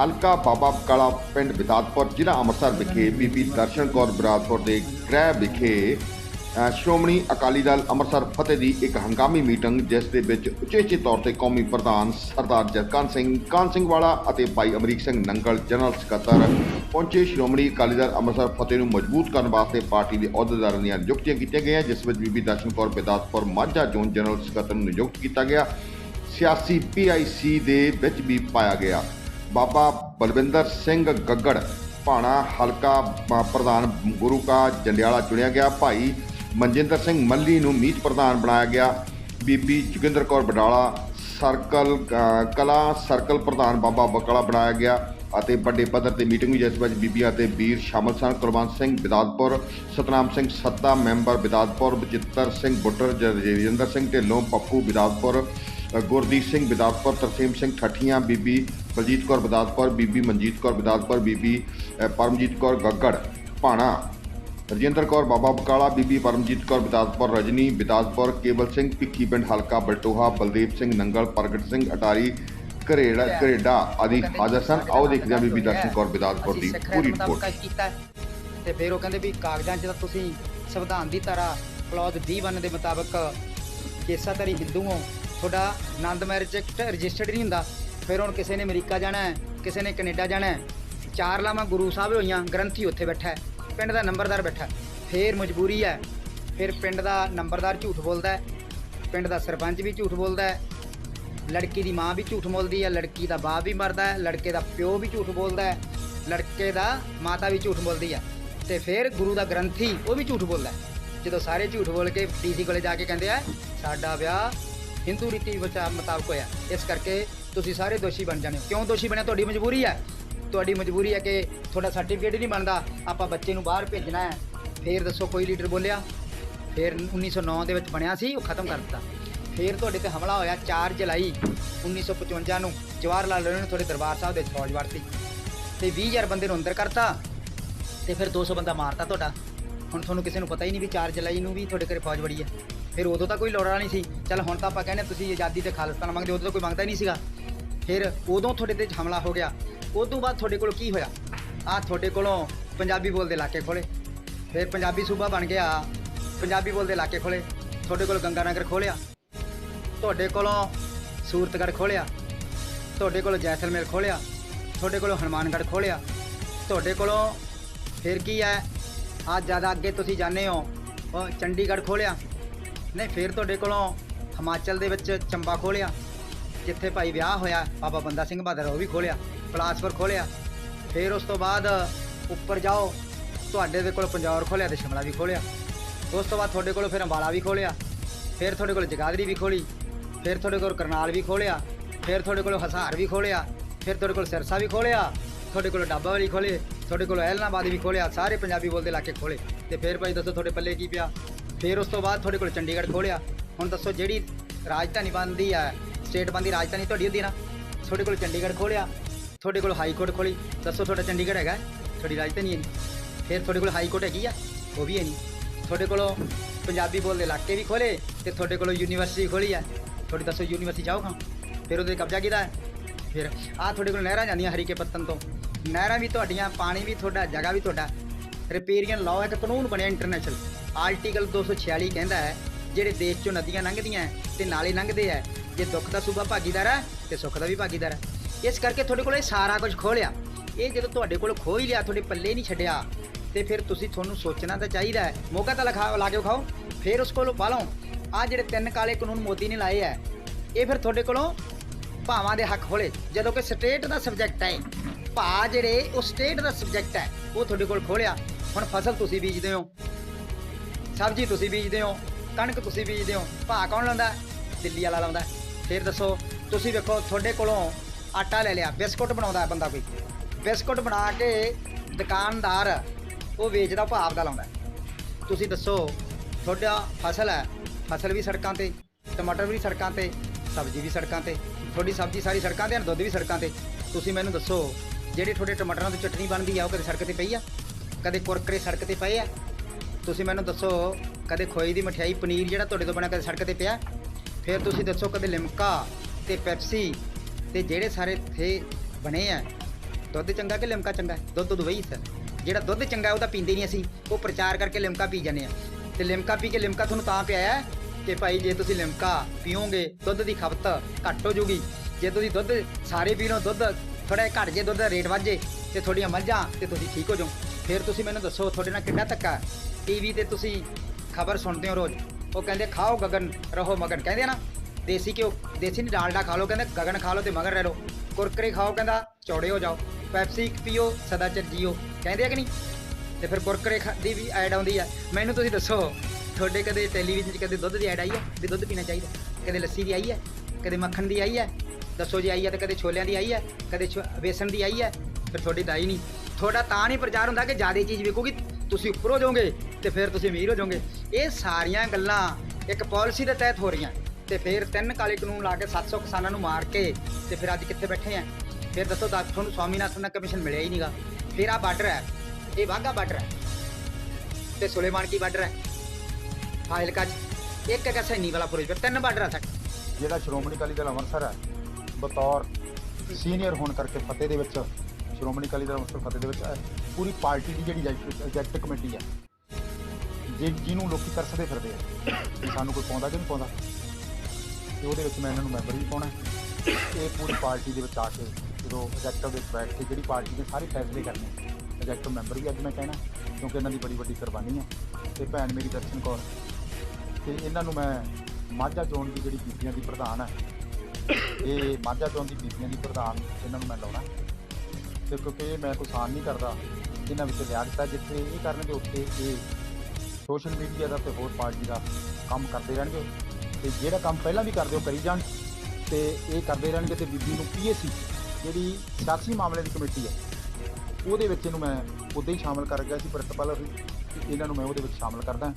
ਹਲਕਾ ਬਾਬਾ ਕਲਾ ਪਿੰਡ ਬਿਦਾਤਪੁਰ ਜ਼ਿਲ੍ਹਾ ਅੰਮ੍ਰਿਤਸਰ ਵਿਖੇ ਬੀਬੀ ਦਰਸ਼ਨ ਕੌਰ ਬਰਾਦਪੁਰ ਦੇ ਗ੍ਰਹਿ ਵਿਖੇ ਸ਼੍ਰੋਮਣੀ ਅਕਾਲੀ ਦਲ ਅੰਮ੍ਰਿਤਸਰ ਫਤਿਹ ਦੀ ਇੱਕ ਹੰਗਾਮੀ ਮੀਟਿੰਗ, ਜਿਸ ਦੇ ਵਿੱਚ ਉਚੇਚੇ ਤੌਰ ਤੇ ਕੌਮੀ ਪ੍ਰਧਾਨ ਸਰਦਾਰ ਜਗਕਾਨ ਸਿੰਘ ਕਾਨ ਸਿੰਘ ਵਾਲਾ ਅਤੇ ਭਾਈ ਅਮਰੀਕ ਸਿੰਘ ਨੰਗਲ, ਜਨਰਲ ਸਕੱਤਰ ਪਹੁੰਚੇ। ਸ਼੍ਰੋਮਣੀ ਅਕਾਲੀ ਦਲ ਅੰਮ੍ਰਿਤਸਰ ਫਤਿਹ ਨੂੰ ਮਜ਼ਬੂਤ ਕਰਨ ਵਾਸਤੇ ਪਾਰਟੀ ਦੇ ਅਹੁਦੇਦਾਰਾਂ ਦੀਆਂ ਨਿਯੁਕਤੀਆਂ ਕੀਤੀਆਂ ਗਈਆਂ, ਜਿਸ ਵਿੱਚ ਬੀਬੀ ਦਰਸ਼ਨ ਕੌਰ ਬਿਦਾਤਪੁਰ ਮਾਝਾ ਜ਼ੋਨ ਜਨਰਲ ਸਕੱਤਰ ਨੂੰ ਨਿਯੁਕਤ ਕੀਤਾ ਗਿਆ। ਸਿਆਸੀ ਪੀਆਈਸੀ ਦੇ ਵਿੱਚ ਵੀ ਪਾਇਆ ਗਿਆ। ਬਾਬਾ ਬਲਵਿੰਦਰ ਸਿੰਘ ਗੱਗੜ, ਭਾਣਾ ਹਲਕਾ ਪ੍ਰਧਾਨ ਗੁਰੂ ਕਾ ਜੰਡਿਆਲਾ ਚੁਣਿਆ ਗਿਆ। ਭਾਈ ਮਨਜਿੰਦਰ ਸਿੰਘ ਮੱਲੀ ਨੂੰ ਮੀਤ ਪ੍ਰਧਾਨ ਬਣਾਇਆ ਗਿਆ। ਬੀਬੀ ਜੋਗਿੰਦਰ ਕੌਰ ਬਡਾਲਾ, ਸਰਕਲ ਕਲਾ ਸਰਕਲ ਪ੍ਰਧਾਨ ਬਾਬਾ ਬਕਲਾ ਬਣਾਇਆ ਗਿਆ ਅਤੇ ਵੱਡੇ ਪੱਧਰ ਤੇ ਮੀਟਿੰਗ ਹੋਈ, ਜਿਸ ਵਿੱਚ ਬੀਬੀਆਂ ਤੇ ਵੀਰ ਸ਼ਾਮਲ ਸਨ। ਕੁਲਵੰਤ ਸਿੰਘ ਬਿਦਾਦਪੁਰ, ਸਤਨਾਮ ਸਿੰਘ ਸੱਤਾ ਮੈਂਬਰ ਬਿਦਾਦਪੁਰ ਬਚਿੱਤਰ ਸਿੰਘ ਬੁੱਟਰ, ਜ- ਸਿੰਘ ਢਿੱਲੋਂ, ਪੱਪੂ ਬਿਦਾਦਪੁਰ ਗੁਰਦੀਪ ਸਿੰਘ ਬਿਦਾਦਪੁਰ ਤਰਸੇਮ ਸਿੰਘ ਠੱਠੀਆਂ ਬੀਬੀ ਬਲਜੀਤ ਕੌਰ ਬਿਦਾਦਪੁਰ ਬੀਬੀ ਮਨਜੀਤ ਕੌਰ ਬਿਦਾਦਪੁਰ ਬੀਬੀ ਪਰਮਜੀਤ ਕੌਰ ਗੱਗੜ ਭਾਣਾ ਰਜਿੰਦਰ ਕੌਰ ਬਾਬਾ ਬਕਾਲਾ ਬੀਬੀ ਪਰਮਜੀਤ ਕੌਰ ਬਿਦਾਸਪੁਰ ਰਜਨੀ ਬਿਦਾਸਪੁਰ ਕੇਵਲ ਸਿੰਘ ਭਿੱਖੀ ਪਿੰਡ ਹਲਕਾ ਬਲਟੋਹਾ ਬਲਦੇਵ ਸਿੰਘ ਨੰਗਲ ਪ੍ਰਗਟ ਸਿੰਘ ਅਟਾਰੀ ਘਰੇੜਾ ਘਰੇਡਾ ਆਦਿ ਹਾਜ਼ਰ ਸਨ। ਆਓ ਦੇਖਦੇ ਹਾਂ ਬੀਬੀ ਦਰਸ਼ਨ ਕੌਰ ਬਿਦਾਸਪੁਰ ਦੀ ਪੂਰੀ ਰਿਪੋਰਟ। ਤੇ ਫਿਰ ਉਹ ਕਹਿੰਦੇ ਵੀ ਕਾਗਜ਼ਾਂ 'ਚ ਤਾਂ ਤੁਸੀਂ ਸੰਵਿਧਾਨ ਦੀ ਤਰ੍ਹਾਂ ਕਲੌਜ਼ 20 ਦੇ ਮੁਤਾਬਕ ਕੇਸਾਧਾਰੀ ਹਿੰਦੂ ਹੋ ਤੁਹਾਡਾ ਆਨੰਦ ਮੈਰਿਜ ਐਕਟ ਰਜਿਸਟਰਡ ਨਹੀਂ ਹੁੰਦਾ। ਫਿਰ ਹੁਣ ਕਿਸੇ ਨੇ ਅਮਰੀਕਾ ਜਾਣਾ ਹੈ, ਕਿਸੇ ਨੇ ਕੈਨੇਡਾ ਜਾਣਾ ਹੈ, ਚਾਰ ਲਾਵਾਂ ਗੁਰੂ ਸਾਹਿਬ ਹੋਈਆਂ, ਗ੍ਰੰਥੀ ਉੱਥੇ ਬੈਠਾ ਹੈ, ਪਿੰਡ ਦਾ ਨੰਬਰਦਾਰ ਬੈਠਾ ਹੈ। ਫਿਰ ਮਜਬੂਰੀ ਹੈ, ਫਿਰ ਪਿੰਡ ਦਾ ਨੰਬਰਦਾਰ ਝੂਠ ਬੋਲਦਾ ਹੈ, ਪਿੰਡ ਦਾ ਸਰਪੰਚ ਵੀ ਝੂਠ ਬੋਲਦਾ ਹੈ, ਲੜਕੀ ਦੀ ਮਾਂ ਵੀ ਝੂਠ ਬੋਲਦੀ ਹੈ, ਲੜਕੀ ਦਾ ਬਾਪ ਵੀ ਮਰਦਾ ਹੈ, ਲੜਕੇ ਦਾ ਪਿਓ ਵੀ ਝੂਠ ਬੋਲਦਾ ਹੈ, ਲੜਕੇ ਦਾ ਮਾਤਾ ਵੀ ਝੂਠ ਬੋਲਦੀ ਹੈ। ਤੇ ਫਿਰ ਗੁਰੂ ਦਾ ਗ੍ਰੰਥੀ, ਉਹ ਵੀ ਝੂਠ ਬੋਲਦਾ ਜਦੋਂ ਸਾਰੇ ਝੂਠ ਬੋਲ ਕੇ ਡੀਸੀ ਕੋਲੇ ਜਾ ਕੇ ਕਹਿੰਦੇ ਆ, ਸਾਡਾ ਵਿਆਹ ਹਿੰਦੂ ਰੀਤੀ ਵਿਚਾਰ ਮੁਤਾਬਕ ਹੋਇਆ। ਇਸ ਕਰਕੇ ਤੁਸੀਂ ਸਾਰੇ ਦੋਸ਼ੀ ਬਣ ਜਾਣੇ ਹੋ। ਕਿਉਂ ਦੋਸ਼ੀ ਬਣਿਆ? ਤੁਹਾਡੀ ਮਜਬੂਰੀ ਹੈ। ਤੁਹਾਡੀ ਮਜਬੂਰੀ ਹੈ ਕਿ ਤੁਹਾਡਾ ਸਰਟੀਫਿਕੇਟ ਹੀ ਨਹੀਂ ਬਣਦਾ। ਆਪਾਂ ਬੱਚੇ ਨੂੰ ਬਾਹਰ ਭੇਜਣਾ ਹੈ। ਫਿਰ ਦੱਸੋ, ਕੋਈ ਲੀਡਰ ਬੋਲਿਆ? ਫਿਰ 1909 ਦੇ ਵਿੱਚ ਬਣਿਆ ਸੀ, ਉਹ ਖਤਮ ਕਰ ਦਿੱਤਾ। ਫਿਰ ਤੁਹਾਡੇ ਤੇ ਹਮਲਾ ਹੋਇਆ 4 ਜੁਲਾਈ 1955 ਨੂੰ। ਜਵਾਹਰ ਲਾਲ ਨਹਿਰੂ ਨੇ ਤੁਹਾਡੇ ਦਰਬਾਰ ਸਾਹਿਬ ਦੇ ਫੌਜ ਵਰਤੀ। ਤੇ 20000 ਬੰਦੇ ਨੂੰ ਅੰਦਰ ਕਰਤਾ। ਤੇ ਫਿਰ 200 ਬੰਦਾ ਮਾਰਤਾ ਤੁਹਾਡਾ। ਹੁਣ ਤੁਹਾਨੂੰ ਕਿਸੇ ਨੂੰ ਪਤਾ ਹੀ ਨਹੀਂ ਵੀ 4 ਜੁਲਾਈ ਨੂੰ ਵੀ ਤੁਹਾਡੇ ਘਰੇ ਫੌਜ ਵੜੀ ਹੈ। ਫਿਰ ਉਦੋਂ ਤਾਂ ਕੋਈ ਲੋੜਾ ਨਹੀਂ ਸੀ। ਚਲ ਹੁਣ ਤਾਂ ਆਪਾਂ ਕਹਿੰਦੇ ਤੁਸੀਂ ਆਜ਼ਾਦੀ ਤੇ ਖਾਲਿਸਤਾਨ ਮੰਗਦੇ ਉਦੋਂ ਤਾਂ ਕੋਈ ਮੰਗਦਾ ਹੀ ਨਹੀਂ ਸੀਗਾ। ਫਿਰ ਉਦੋਂ ਤੁਹਾਡੇ ਤੇ ਹਮਲਾ ਹੋ ਗਿਆ। ਉਸ ਤੋਂ ਬਾਅਦ ਤੁਹਾਡੇ ਕੋਲ ਕੀ ਹੋਇਆ? ਆ ਤੁਹਾਡੇ ਕੋਲੋਂ ਪੰਜਾਬੀ ਬੋਲਦੇ ਇਲਾਕੇ ਖੋਲੇ ਫਿਰ ਪੰਜਾਬੀ ਸੂਬਾ ਬਣ ਗਿਆ। ਪੰਜਾਬੀ ਬੋਲਦੇ ਇਲਾਕੇ ਖੋਲੇ ਤੁਹਾਡੇ ਕੋਲ ਗੰਗਾ ਨਗਰ ਖੋਲਿਆ ਤੁਹਾਡੇ ਕੋਲੋਂ ਸੂਰਤਗੜ੍ਹ ਖੋਲਿਆ ਤੁਹਾਡੇ ਕੋਲ ਜੈਸਲਮੇਰ ਖੋਲਿਆ ਤੁਹਾਡੇ ਕੋਲੋਂ ਹਨੂਮਾਨਗੜ੍ਹ ਖੋਲਿਆ ਤੁਹਾਡੇ ਕੋਲੋਂ ਫਿਰ ਕੀ ਹੈ? ਆ ਜ਼ਿਆਦਾ ਅੱਗੇ ਤੁਸੀਂ ਜਾਣੇ ਹੋ, ਉਹ ਚੰਡੀਗੜ੍ਹ ਖੋਲਿਆ। ਨਹੀਂ, ਫਿਰ ਤੁਹਾਡੇ ਕੋਲੋਂ ਹਿਮਾਚਲ ਦੇ ਵਿੱਚ ਚੰਬਾ ਖੋਲਿਆ, ਜਿੱਥੇ ਭਾਈ ਵਿਆਹ ਹੋਇਆ, ਬਾਬਾ ਬੰਦਾ ਸਿੰਘ ਬਹਾਦਰ ਉਹ ਵੀ ਖੋਲਿਆ ਪਲਾਸਪੁਰ ਖੋਲਿਆ। ਫਿਰ ਉਸ ਤੋਂ ਬਾਅਦ ਉੱਪਰ ਜਾਓ, ਤੁਹਾਡੇ ਦੇ ਕੋਲ ਪੰਜੌਰ ਖੋਲਿਆ ਤੇ ਸ਼ਿਮਲਾ ਵੀ ਖੋਲਿਆ। ਉਸ ਤੋਂ ਬਾਅਦ ਤੁਹਾਡੇ ਕੋਲ ਫਿਰ ਅੰਬਾਲਾ ਵੀ ਖੋਲਿਆ, ਫਿਰ ਤੁਹਾਡੇ ਕੋਲ ਜਗਾਦਰੀ ਵੀ ਖੋਲੀ, ਫਿਰ ਤੁਹਾਡੇ ਕੋਲ ਕਰਨਾਲ ਵੀ ਖੋਲਿਆ, ਫਿਰ ਤੁਹਾਡੇ ਕੋਲ ਹਸਾਰ ਵੀ ਖੋਲਿਆ, ਫਿਰ ਤੁਹਾਡੇ ਕੋਲ ਸਿਰਸਾ ਵੀ ਖੋਲਿਆ, ਤੁਹਾਡੇ ਕੋਲ ਡੱਬਾ ਵਾਲੀ ਖੋਲੇ ਤੁਹਾਡੇ ਕੋਲ ਐਲਨਾਬਾਦ ਵੀ ਖੋਲਿਆ, ਸਾਰੇ ਪੰਜਾਬੀ ਬੋਲਦੇ ਇਲਾਕੇ ਖੋਲੇ। ਤੇ ਫਿਰ ਭਾਈ ਦੱਸੋ ਤੁਹਾਡੇ ਪੱਲੇ ਕੀ ਪਿਆ? ਫਿਰ ਉਸ ਤੋਂ ਬਾਅਦ ਤੁਹਾਡੇ ਕੋਲ ਚੰਡੀਗੜ੍ਹ ਖੋਲਿਆ। ਹੁਣ ਦੱਸੋ ਜਿਹੜੀ ਰਾਜਧਾਨੀ ਬਣਦੀ ਆ ਸਟੇਟ ਬਣਦੀ ਰਾਜਧਾਨੀ ਤੁਹਾਡੀ ਹੁੰਦੀ ਨਾ, ਤੁਹਾਡੇ ਕੋਲ ਚੰਡੀਗੜ੍ਹ ਖੋਲਿਆ, ਤੁਹਾਡੇ ਕੋਲ ਹਾਈ ਕੋਰਟ ਖੋਲੀ। ਦੱਸੋ ਤੁਹਾਡਾ ਚੰਡੀਗੜ੍ਹ ਹੈਗਾ, ਤੁਹਾਡੀ ਰਾਜਧਾਨੀ ਹੈ ਨਹੀਂ। ਫਿਰ ਤੁਹਾਡੇ ਕੋਲ ਹਾਈ ਕੋਰਟ ਹੈਗੀ ਆ, ਉਹ ਵੀ ਹੈ ਨਹੀਂ। ਤੁਹਾਡੇ ਕੋਲੋਂ ਪੰਜਾਬੀ ਬੋਲਦੇ ਇਲਾਕੇ ਵੀ ਖੋਲੇ ਤੇ ਤੁਹਾਡੇ ਕੋਲੋਂ ਯੂਨੀਵਰਸਿਟੀ ਖੋਲੀ ਹੈ ਤੁਹਾਡੀ ਦੱਸੋ ਯੂਨੀਵਰਸਿਟੀ ਜਾਓਗਾ ਫਿਰ ਉਹਦੇ ਕਬਜ਼ਾ ਕਿਹਦਾ ਹੈ? ਫਿਰ ਆ ਤੁਹਾਡੇ ਕੋਲ ਨਹਿਰਾਂ ਜਾਂਦੀਆਂ ਹਰੀਕੇ ਪੱਤਨ ਤੋਂ। ਨਹਿਰਾਂ ਵੀ ਤੁਹਾਡੀਆਂ, ਪਾਣੀ ਵੀ ਤੁਹਾਡਾ, ਜਗ੍ਹਾ ਵੀ ਤੁਹਾਡਾ। ਰਿਪੇਰੀਅਨ ਲਾਅ ਇੱਕ ਕਾਨੂੰਨ ਬਣਿਆ ਇੰਟਰਨੈਸ਼ਨਲ ਆਰਟੀਕਲ 246 ਕਹਿੰਦਾ ਹੈ, ਜਿਹੜੇ ਦੇਸ਼ ਚੋਂ ਨਦੀਆਂ ਲੰਘਦੀਆਂ ਹੈ ਤੇ ਨਾਲੇ ਲੰਘਦੇ ਹੈ, ਜੇ ਦੁੱਖ ਦਾ ਸੂਬਾ ਭਾਗੀਦਾਰ ਹੈ ਤੇ ਸੁੱਖ ਦਾ ਵੀ ਭਾਗੀਦਾਰ ਹੈ। ਇਸ ਕਰਕੇ ਤੁਹਾਡੇ ਕੋਲ ਇਹ ਸਾਰਾ ਕੁਝ ਖੋਲਿਆ ਇਹ ਜਦੋਂ ਤੁਹਾਡੇ ਕੋਲ ਖੋਹ ਹੀ ਲਿਆ, ਤੁਹਾਡੇ ਪੱਲੇ ਨਹੀਂ ਛੱਡਿਆ, ਤੇ ਫਿਰ ਤੁਸੀਂ ਤੁਹਾਨੂੰ ਸੋਚਣਾ ਤਾਂ ਚਾਹੀਦਾ ਹੈ। ਮੌਕਾ ਤਾਂ ਲਖਾ ਲਾ ਕੇ ਖਾਓ ਫਿਰ ਉਸ ਕੋਲੋਂ ਪਾਲੋ ਲਓ ਆ ਜਿਹੜੇ ਤਿੰਨ ਕਾਲੇ ਕਾਨੂੰਨ ਮੋਦੀ ਨੇ ਲਾਏ ਹੈ, ਇਹ ਫਿਰ ਤੁਹਾਡੇ ਕੋਲੋਂ ਭਾਵਾਂ ਦੇ ਹੱਕ ਖੋਲੇ ਜਦੋਂ ਕਿ ਸਟੇਟ ਦਾ ਸਬਜੈਕਟ ਹੈ ਭਾ ਜਿਹੜੇ ਉਹ ਸਟੇਟ ਦਾ ਸਬਜੈਕਟ ਹੈ, ਉਹ ਤੁਹਾਡੇ ਕੋਲ ਖੋਲਿਆ। ਹੁਣ ਫਸਲ ਤੁਸੀਂ ਬੀਜਦੇ ਹੋ, ਸਬਜ਼ੀ ਤੁਸੀਂ ਬੀਜਦੇ ਹੋ, ਕਣਕ ਤੁਸੀਂ ਬੀਜਦੇ ਹੋ, ਭਾ ਕੌਣ ਲਾਉਂਦਾ ਹੈ? ਦਿੱਲੀ ਵਾਲਾ ਲਾਉਂਦਾ ਫਿਰ ਦੱਸੋ, ਤੁਸੀਂ ਵੇਖੋ, ਤੁਹਾਡੇ ਕੋਲੋਂ ਆਟਾ ਲੈ ਲਿਆ, ਬਿਸਕੁਟ ਬਣਾਉਂਦਾ ਬੰਦਾ ਕੋਈ। ਬਿਸਕੁਟ ਬਣਾ ਕੇ ਦੁਕਾਨਦਾਰ, ਉਹ ਵੇਚਦਾ ਭਾਵ ਦਾ ਲਾਉਂਦਾ ਤੁਸੀਂ ਦੱਸੋ, ਤੁਹਾਡਾ ਫਸਲ ਹੈ, ਫਸਲ ਵੀ ਸੜਕਾਂ ਤੇ, ਟਮਾਟਰ ਵੀ ਸੜਕਾਂ ਤੇ, ਸਬਜ਼ੀ ਵੀ ਸੜਕਾਂ ਤੇ, ਤੁਹਾਡੀ ਸਬਜ਼ੀ ਸਾਰੀ ਸੜਕਾਂ ਤੇ ਹੈ ਦੁੱਧ ਵੀ ਸੜਕਾਂ ਤੇ। ਤੁਸੀਂ ਮੈਨੂੰ ਦੱਸੋ ਜਿਹੜੇ ਤੁਹਾਡੇ ਟਮਾਟਰਾਂ ਦੀ ਚਟਨੀ ਬਣਦੀ ਆ ਉਹ ਕਦੇ ਸੜਕ ਤੇ ਪਈ ਆ? ਕਦੇ ਕੁਰਕਰੇ ਸੜਕ ਤੇ ਪਏ ਆ? ਤੁਸੀਂ ਮੈਨੂੰ ਦੱਸੋ ਕਦੇ ਖੋਏ ਦੀ ਮਠਿਆਈ ਪਨੀਰ ਜਿਹੜਾ ਤੁਹਾਡੇ ਤੋਂ ਬਣਿਆ ਕਦੇ ਸੜਕ ਤੇ ਪਿਆ? ਫਿਰ ਤੁਸੀਂ ਦੱਸੋ ਕਦੇ ਲਿਮਕਾ ਤੇ ਪੈਪਸੀ ਤੇ ਜਿਹੜੇ ਸਾਰੇ ਥੇ ਬਣੇ ਆ ਦੁੱਧ ਚੰਗਾ ਕਿ ਲਿਮਕਾ ਚੰਗਾ? ਹੈ? ਦੁੱਧ ਦੁਬਈ ਸਰ। ਜਿਹੜਾ ਦੁੱਧ ਚੰਗਾ ਹੈ, ਉਹ ਤਾਂ ਪੀਂਦੇ ਨਹੀਂ ਅਸੀਂ। ਉਹ ਪ੍ਰਚਾਰ ਕਰਕੇ ਲਿਮਕਾ ਪੀ ਜਾਂਦੇ ਆ। ਤੇ ਲਿਮਕਾ ਪੀ ਕੇ ਲਿਮਕਾ ਤੁਹਾਨੂੰ ਤਾਂ ਪਿਆਇਆ ਹੈ ਕਿ ਭਾਈ ਜੇ ਤੁਸੀਂ ਲਿਮਕਾ ਪੀਓਗੇ ਦੁੱਧ ਦੀ ਖਪਤ ਘੱਟ ਹੋ ਜੂਗੀ ਜੇ ਤੁਸੀਂ ਦੁੱਧ ਸਾਰੇ ਪੀ ਲਓ ਦੁੱਧ ਥੋੜਾ ਘੱਟ ਜੇ ਦੁੱਧ ਦਾ ਰੇਟ ਵੱਧ ਜੇ ਤੇ ਤੁਹਾਡੀਆਂ ਮੱਝਾਂ ਤੇ ਤੁਸੀਂ ਠੀਕ ਹੋ ਜਾਓ। ਫਿਰ ਤੁਸੀਂ ਮੈਨੂੰ ਦੱਸੋ ਤੁਹਾਡੇ ਨਾਲ ਕਿੰਨਾ ਧੱਕਾ ਟੀਵੀ ਤੇ ਤੁਸੀਂ ਖਬਰ ਸੁਣਦੇ ਹੋ ਰੋਜ਼। ਉਹ ਕਹਿੰਦੇ, ਖਾਓ ਗਗਨ, ਰਹੋ ਮਗਨ। ਕਹਿੰਦੇ ਆ ਨਾ, ਦੇਸੀ ਘਿਓ, ਦੇਸੀ ਨਹੀਂ ਡਾਲਡਾ ਖਾ ਲਓ। ਕਹਿੰਦੇ, ਗਗਨ ਖਾ ਲਓ ਤੇ ਮਗਨ ਰਹਿ ਲਓ। ਕੁਰਕਰੇ ਖਾਓ, ਕਹਿੰਦਾ, ਚੌੜੇ ਹੋ ਜਾਓ। ਪੈਪਸੀ ਪੀਓ, ਸਦਾ ਚਿਰ ਜੀਓ। ਕਹਿੰਦੇ ਆ ਕਿ ਨਹੀਂ? ਤੇ ਫਿਰ ਕੁਰਕਰੇ ਖਾ- ਦੀ ਵੀ ਐਡ ਆਉਂਦੀ ਆ। ਮੈਨੂੰ ਤੁਸੀਂ ਦੱਸੋ, ਤੁਹਾਡੇ ਕਦੇ ਟੈਲੀਵਿਜ਼ਨ 'ਚ ਕਦੇ ਦੁੱਧ ਦੀ ਐਡ ਆਈ ਹੈ? ਵੀ ਦੁੱਧ ਪੀਣਾ ਚਾਹੀਦਾ? ਕਦੇ ਲੱਸੀ ਦੀ ਆਈ ਹੈ? ਕਦੇ ਮੱਖਣ ਦੀ ਆਈ ਹੈ? ਦੱਸੋ ਜੀ, ਆਈ ਹੈ ਤਾਂ ਕਦੇ ਛੋਲਿਆਂ ਦੀ ਆਈ ਹੈ ਕਦੇ ਛੋ- ਬੇਸਣ ਦੀ ਆਈ ਹੈ ਫਿਰ ਤੁਹਾਡੀ ਤਾਂ ਆਈ ਨਹੀਂ। ਤੁਹਾਡਾ ਤਾਂ ਨਹੀਂ ਪ੍ਰਚਾਰ ਹੁੰਦਾ ਕਿ ਜ਼ਿਆਦਾ ਚੀਜ਼ ਵਿਕੂਗੀ, ਤੁਸੀਂ ਉੱਪਰ ਹੋ ਜਾਓਗੇ ਤੇ ਫਿਰ ਤੁਸੀਂ ਅਮੀਰ ਹੋ ਜਾਓਗੇ। ਇਹ ਸਾਰੀਆਂ ਗੱਲਾਂ ਇੱਕ ਪਾਲਿਸੀ ਦੇ ਤਹਿਤ ਹੋ ਰਹੀਆਂ। ਤੇ ਫਿਰ ਤਿੰਨ ਕਾਲੇ ਕਾਨੂੰਨ ਲਾ ਕੇ 700 ਕਿਸਾਨਾਂ ਨੂੰ ਮਾਰ ਕੇ ਤੇ ਫਿਰ ਅੱਜ ਕਿੱਥੇ ਬੈਠੇ ਆ? ਫਿਰ ਦੱਸੋ ਦੱਸ ਤੁਹਾਨੂੰ ਸਵਾਮੀਨਾਥਨ ਦਾ ਕਮਿਸ਼ਨ ਮਿਲਿਆ ਹੀ ਨਹੀਂਗਾ ਫਿਰ ਆ ਬਾਰਡਰ ਹੈ, ਇਹ ਵਾਹਗਾ ਬਾਰਡਰ ਹੈ ਤੇ ਸੁਲੇਮਾਨ ਕੀ ਬਾਰਡਰ ਹੈ? ਫਾਜ਼ਿਲਕਾ 'ਚ ਇੱਕ ਹੈਗਾ ਸੈਣੀ ਵਾਲਾ ਫਿਰੋਜ਼ਪੁਰ ਤਿੰਨ ਬਾਰਡਰ ਆ ਸਾਡੇ ਜਿਹੜਾ ਸ਼੍ਰੋਮਣੀ ਅਕਾਲੀ ਦਲ ਅੰਮ੍ਰਿਤਸਰ ਹੈ। ਬਤੌਰ ਸੀਨੀਅਰ ਹੋਣ ਕਰਕੇ ਫਤਿਹ ਦੇ ਵਿੱਚ, ਸ਼੍ਰੋਮਣੀ ਅਕਾਲੀ ਦਲ ਅੰਮ੍ਰਿਤਸਰ ਫਤਿਹ ਦੇ ਵਿੱਚ ਪੂਰੀ ਪਾਰਟੀ ਦੀ ਜਿਹੜੀ ਐਗਜ਼ੈਕਟ ਕਮੇਟੀ ਹੈ, ਜਿ ਜਿਹਨੂੰ ਲੋਕੀ ਤਰਸਦੇ ਫਿਰਦੇ ਆ ਵੀ ਸਾਨੂੰ ਕੋਈ ਪਾਉਂਦਾ ਕਿ ਨਹੀਂ ਪਾਉਂਦਾ, ਤੇ ਉਹਦੇ ਵਿੱਚ ਮੈਂ ਇਹਨਾਂ ਨੂੰ ਮੈਂਬਰ ਵੀ ਪਾਉਣਾ ਇਹ ਪੂਰੀ ਪਾਰਟੀ ਦੇ ਵਿੱਚ ਆ ਕੇ ਜਦੋਂ ਐਗਜ਼ੈਕਟਿਵ ਵਿੱਚ ਬੈਠ ਕੇ ਜਿਹੜੀ ਪਾਰਟੀ ਦੇ ਸਾਰੇ ਫੈਸਲੇ ਕਰਨੇ ਐਗਜ਼ੈਕਟਿਵ ਮੈਂਬਰ ਵੀ ਅੱਜ ਮੈਂ ਕਹਿਣਾ, ਕਿਉਂਕਿ ਇਹਨਾਂ ਦੀ ਬੜੀ ਵੱਡੀ ਕੁਰਬਾਨੀ ਹੈ। ਤੇ ਭੈਣ ਮੇਰੀ ਦਰਸ਼ਨ ਕੌਰ, ਤੇ ਇਹਨਾਂ ਨੂੰ ਮੈਂ ਮਾਝਾ ਜ਼ੋਨ ਦੀ ਜਿਹੜੀ ਬੀਬੀਆਂ ਦੀ ਪ੍ਰਧਾਨ ਹੈ ਇਹ ਮਾਝਾ ਜ਼ੋਨ ਦੀ ਬੀਬੀਆਂ ਦੀ ਪ੍ਰਧਾਨ ਇਹਨਾਂ ਨੂੰ ਮੈਂ ਲਾਉਣਾ। ਤੇ ਕਿਉਂਕਿ ਇਹ ਮੈਂ ਕੁਸਾਨ ਨਹੀਂ ਕਰਦਾ ਇਹਨਾਂ ਵਿੱਚ ਲਿਆ ਦਿੱਤਾ, ਜਿੱਥੇ ਇਹ ਕਰਨਗੇ ਉੱਥੇ ਇਹ ਸੋਸ਼ਲ ਮੀਡੀਆ ਦਾ ਤੇ ਹੋਰ ਪਾਰਟੀ ਦਾ ਕੰਮ ਕਰਦੇ ਰਹਿਣਗੇ। ਤੇ ਜਿਹੜਾ ਕੰਮ ਪਹਿਲਾਂ ਵੀ ਕਰਦੇ ਉਹ ਕਰੀ ਜਾਣ। ਤੇ ਇਹ ਕਰਦੇ ਰਹਿਣਗੇ ਤੇ ਬੀਬੀ ਨੂੰ ਪੀਏਸੀ ਜਿਹੜੀ ਸਿਆਸੀ ਮਾਮਲੇ ਦੀ ਕਮੇਟੀ ਹੈ, ਉਹਦੇ ਵਿੱਚ ਇਹਨੂੰ ਮੈਂ ਉਦੋਂ ਹੀ ਸ਼ਾਮਲ ਕਰ ਗਿਆ ਸੀ ਪ੍ਰਿੰਸੀਪਲ ਅਸੀਂ ਕਿ ਇਹਨਾਂ ਨੂੰ ਮੈਂ ਉਹਦੇ ਵਿੱਚ ਸ਼ਾਮਲ ਕਰਦਾ।